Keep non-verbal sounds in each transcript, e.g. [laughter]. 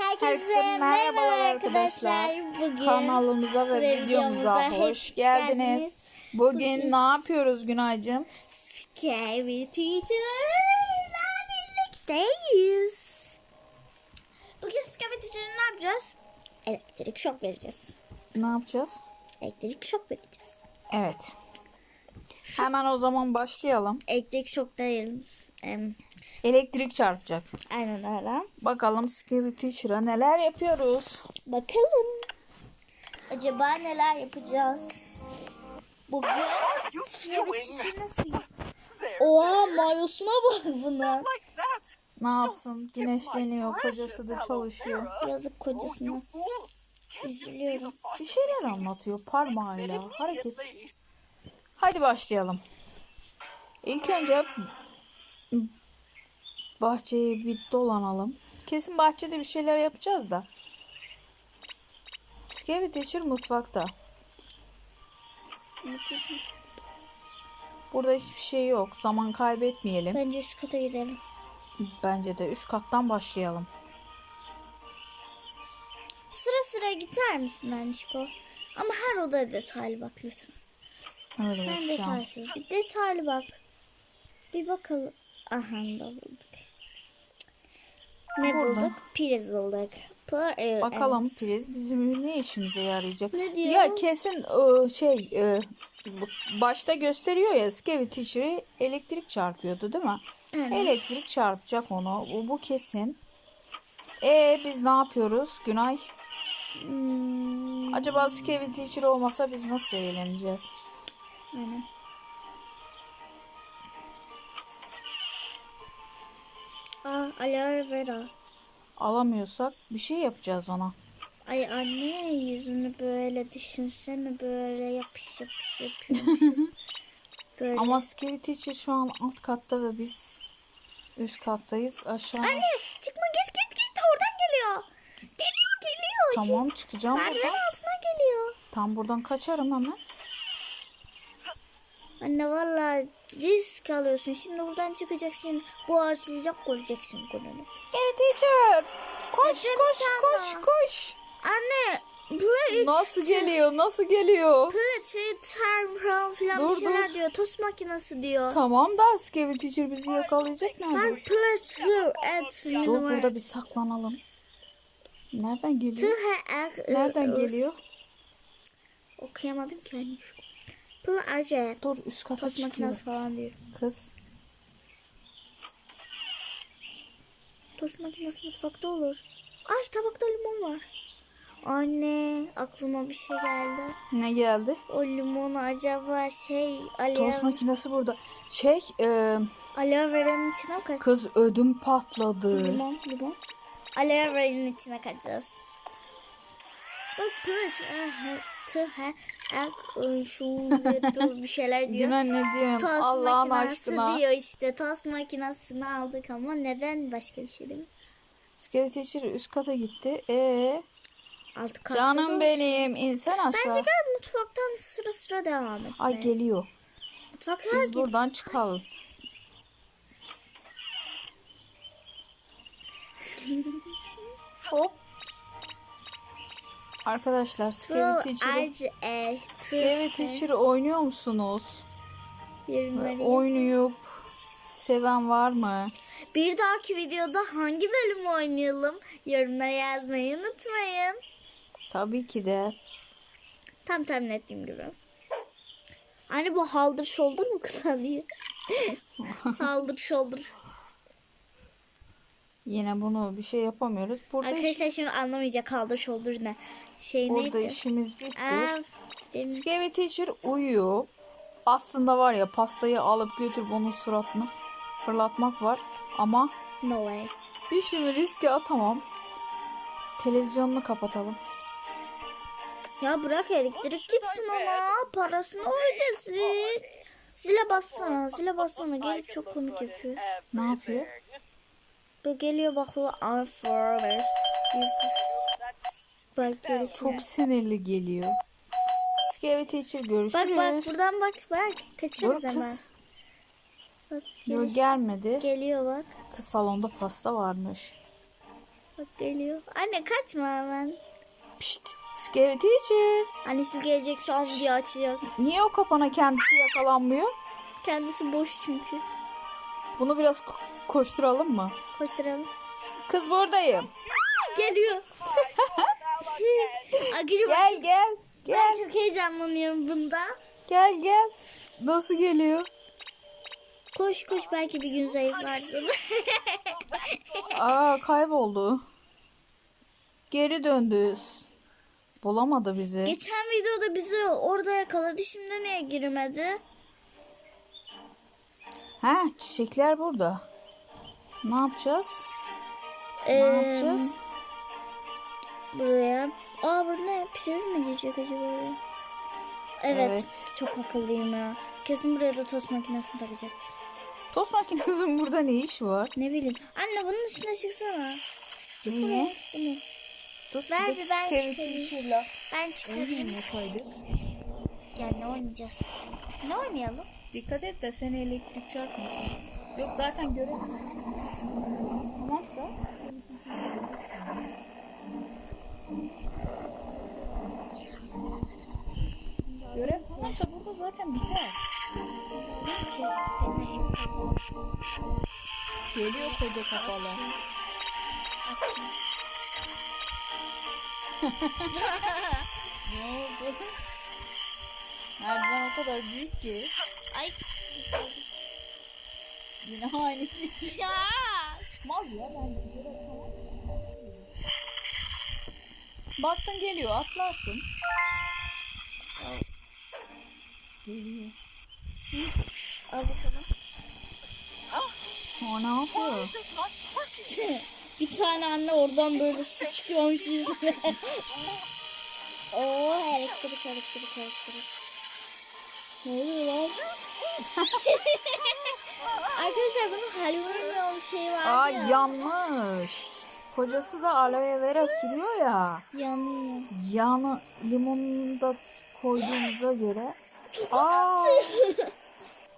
Herkese merhabalar arkadaşlar. Bugün Kanalımıza ve, ve videomuza videomuza hoş geldiniz. geldiniz. Bugün, Bugün- ne yapıyoruz Günaycığım? Scary Teacher'la birlikteyiz. Bugün Scary Teacher'la ne yapacağız? Elektrik şok vereceğiz. Ne yapacağız? Elektrik şok vereceğiz. Evet. Hemen o zaman başlayalım. Elektrik şok değil. Em, Elektrik çarpacak. aynen öyle. Bakalım Scary Teacher'a neler yapıyoruz? Bakalım. Acaba neler yapacağız? Bugün Scary Teacher nasıl? [laughs] Oha mayosuna bak buna. Ne yapsın? Güneşleniyor, kocası da çalışıyor. Yazık kocasına. Üzülüyorum. Bir şeyler anlatıyor parmağıyla. Hareket. Hadi başlayalım. İlk önce bahçeyi bir dolanalım. Kesin bahçede bir şeyler yapacağız da. Scary Teacher mutfakta. Burada hiçbir şey yok. Zaman kaybetmeyelim. Bence üst kata gidelim. Bence de üst kattan başlayalım. Sıra sıra gider misin Anişko? Ama her odaya detaylı bak lütfen. Öyle Sen yapacağım. detaysız bir detaylı bak. Bir bakalım. Aha da bulduk. Ne Burada. bulduk? Priz bulduk. Pl- Bakalım evet. priz bizim ne işimize yarayacak? Ne diyor? Ya kesin e, şey e, başta gösteriyor ya Scary Teacher'ı elektrik çarpıyordu değil mi? Evet. Elektrik çarpacak onu. Bu, bu kesin. E biz ne yapıyoruz Günay? Hmm, Acaba Scary Teacher olmasa biz nasıl eğleneceğiz? aynen. Aloe vera. Alamıyorsak bir şey yapacağız ona. Ay anne yüzünü böyle düşünsene böyle yapış yapış yapıyormuşuz. [laughs] böyle. Ama Scary Teacher şu an alt katta ve biz üst kattayız. Aşağı. Anne çıkma git git git oradan geliyor. Geliyor geliyor. Tamam çıkacağım merdiven buradan. altına geliyor. Tam buradan kaçarım hemen. Anne valla risk alıyorsun. Şimdi buradan çıkacaksın. Bu ağaçlayacak koyacaksın kolunu. Scary Teacher. Koş Dedim koş sana. koş koş. Anne Play Nasıl geliyor? Nasıl geliyor? Play term filan Dur, bir şeyler dur. diyor. Tost makinesi diyor. Tamam da Scary Teacher bizi yakalayacak Sen neredeyse. play et Dur burada bir saklanalım. Nereden geliyor? Nereden geliyor? Okuyamadım ki anne. Play et. Dur üst kata Tost çıkıyor. makinesi falan diyor. Kız. Tost makinesi mutfakta olur. Ay tabakta limon var. Anne aklıma bir şey geldi. Ne geldi? O limonu acaba şey Tost aloe, makinesi burada. Şey e, aloe vera'nın içine kaç? kız ödüm patladı. Limon, limon. Aloe vera'nın içine kaçacağız. Bak kız. Tı he ek şu [laughs] dur bir şeyler diyor. Günay ne diyorsun? Tost Allah'ın aşkına. diyor işte. Tost makinesini aldık ama neden başka bir şey değil mi? Scary Teacher üst kata gitti. E Alt katta canım benim insan Bence aşağı. gel mutfaktan sıra sıra devam et. Ay geliyor. Mutfaktan Biz git. buradan çıkalım. [laughs] Hop. Arkadaşlar Scary Teacher'ı Scary Teacher oynuyor musunuz? Yorumları Oynayıp seven var mı? Bir dahaki videoda hangi bölüm oynayalım? Yorumlara yazmayı unutmayın. Tabii ki de. Tam tahmin ettiğim gibi. Anne bu haldır shoulder mu kısalıyor? [laughs] haldır shoulder. Yine bunu bir şey yapamıyoruz. Burada, iş- Arkadaşlar şimdi anlamayacak haldır shoulder ne? Şey burada neydi? işimiz bitti. Scary Teacher uyuyor. Aslında var ya pastayı alıp götürüp onun suratını fırlatmak var. Ama no way. işimi riske atamam. Televizyonunu kapatalım. Ya bırak elektrik gitsin ona. Parasını ödesin. Zile bassana. Zile bassana. Gelip çok komik yapıyor. Ne yapıyor? Bu geliyor bakıyor. I'm forever. Bak gerisine. Çok sinirli geliyor. Scary Teacher görüşürüz. Bak bak buradan bak bak. Dur Kaçırız hemen. kız. Bak Yok geliş- gelmedi. geliyor bak. Kız salonda pasta varmış. Bak geliyor. Anne kaçma hemen. Pişt. Scary teacher. Anne şimdi gelecek şu an diye açacak. Niye o kapana kendisi yakalanmıyor? Kendisi boş çünkü. Bunu biraz ko- koşturalım mı? Koşturalım. Kız buradayım. Geliyor. [laughs] Akıcı Gel gel. Ben Gel çok heyecanlanıyorum bunda. gel gel. Nasıl geliyor? Koş koş belki bir gün zayıflarsın. [laughs] Aa kayboldu. Geri döndü. Bulamadı bizi. Geçen videoda bizi orada yakaladı. Şimdi niye girmedi? Ha çiçekler burada. Ne yapacağız? Ne Ee, yapacağız? Buraya. Aa burada ne? Priz mi girecek acaba? Evet, Evet. Çok akıllıyım ya. Kesin buraya da tost makinesini takacağız. Tost makinesinin burada ne iş var? Ne bileyim. Anne bunun üstüne çıksana. Niye? Bunu. Dur, Ver bir ben çıkarayım. Ben çıkarayım. oynasaydık. Ya ne oynayacağız? Ne oynayalım? Dikkat et de seni elektrik çarpmasın. Yok zaten göremiyorum. Tamamsa. Görev tamamsa burada zaten biter. Geliyor koca kafalı. [laughs] Ne oldu? Merdiven o kadar büyük ki. Ay. Yine aynı şey. Ya. Çıkmaz ya tamam. Baktın geliyor atlarsın. Geliyor. Al bakalım. O ne yapıyor? [laughs] Bir tane anne oradan böyle su çıkıyormuş yüzüne. [laughs] Oo elektrik elektrik elektrik. Ne oluyor lan? Arkadaşlar bunun halvarmıyor bir şey var Aa ya. yanmış. Kocası da aloe vera sürüyor ya. Yanıyor. Yanı limonunu da koyduğumuza göre. Aa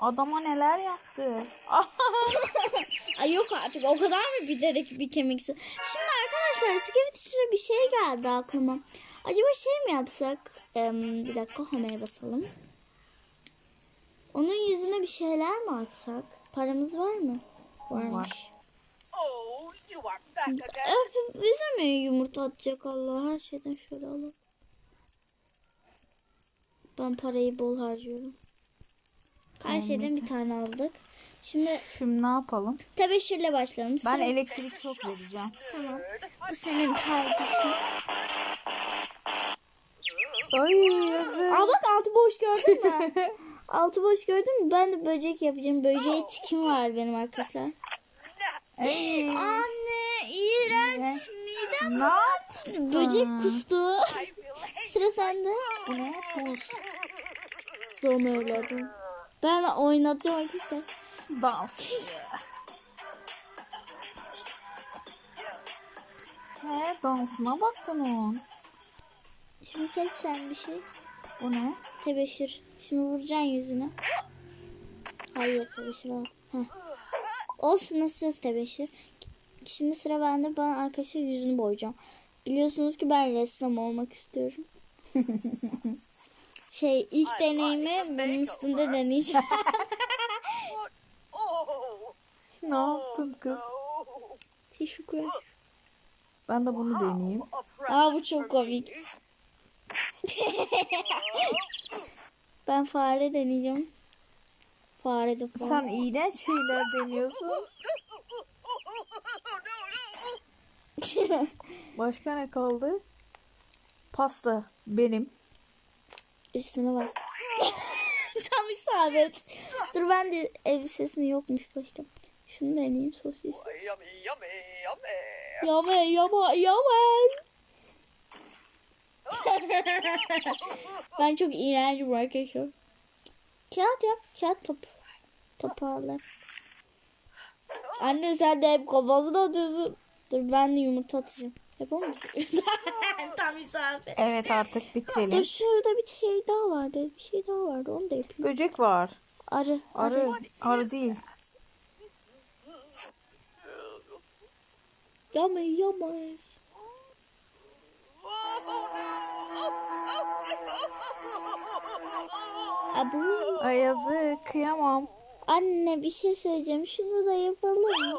adama neler yaptı. [laughs] Ay yok artık o kadar mı bilerek bir kemiksin? Şimdi arkadaşlar Skevit Teacher'a bir şey geldi aklıma. Acaba şey mi yapsak? Em, bir dakika homeye basalım. Onun yüzüne bir şeyler mi atsak? Paramız var mı? Varmış. Var. Oh. Öf, bize mi yumurta atacak Allah? Her şeyden şöyle alalım. Ben parayı bol harcıyorum. Her şeyden bir tane aldık. Şimdi Şimdi ne yapalım? tebeşirle başlayalım. Ben Sıra- elektrik çok vereceğim. Tamam. Bu senin tercihin. Ay yazık. Aa bak altı boş gördün mü? [laughs] altı boş gördün mü? Ben de böcek yapacağım. Böceğe tikim var benim arkadaşlar. Ay, Anne iğrenç midem. ne yaptın? Böcek kustu. Sıra sende. Bu ne? Buz. Doğum evladım. Ben oynatıyorum arkadaşlar. Dans. He dansına bak bunun. Şimdi seç sen bir şey. Bu ne? Tebeşir. Şimdi vuracaksın yüzüne. Hayır tebeşir al. Heh. Olsun nasıl tebeşir. Şimdi sıra bende. Ben arkadaşlar yüzünü boyayacağım. Biliyorsunuz ki ben ressam olmak istiyorum. [laughs] şey ilk deneyimi bunun üstünde deneyeceğim. what? [laughs] [laughs] Oh, Ne yaptın kız? no. Teşekkürler. Ben de bunu deneyeyim. Aa bu çok komik. Ben fare deneyeceğim. Fare de fare. Sen iğrenç şeyler deniyorsun. [laughs] Başka ne kaldı? Pasta benim. Üstüne bas. [laughs] Tam isabet. Dur ben de elbisesini yokmuş başka. Şunu deneyeyim sosis. yummy, yummy, yummy. Yaman yaman yaman. [laughs] ben çok iğrencim arkadaşlar. Kağıt yap. Kağıt top. Toparla. Anne sen de hep kafasına atıyorsun. Dur ben de yumurta atacağım. Yapalım mı? [laughs] Tam isabet. Evet artık Dur bitirelim. şurada bir şey daha vardı. Bir şey daha vardı. Onu da yapayım. Böcek var. Arı. Arı. Arı. Arı değil. Yummy yummy. Abu. Ay yazık kıyamam. Anne bir şey söyleyeceğim. Şunu da yapalım.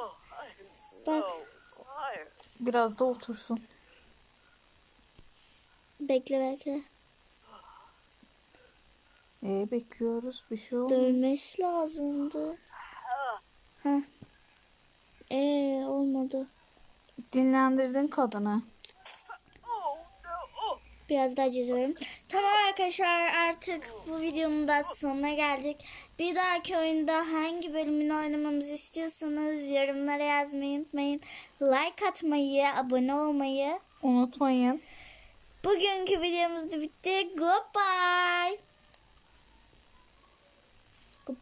Tired. Biraz da otursun. Bekle bekle. Ee, bekliyoruz bir şey olmuyor. Dönmesi lazımdı. Heh. Ee olmadı. Dinlendirdin kadını. Biraz daha çiziyorum. Tamam arkadaşlar artık bu videonun da sonuna geldik. Bir dahaki oyunda hangi bölümünü oynamamızı istiyorsanız yorumlara yazmayı unutmayın. Like atmayı, abone olmayı. Unutmayın. Bugünkü videomuz da bitti. Goodbye.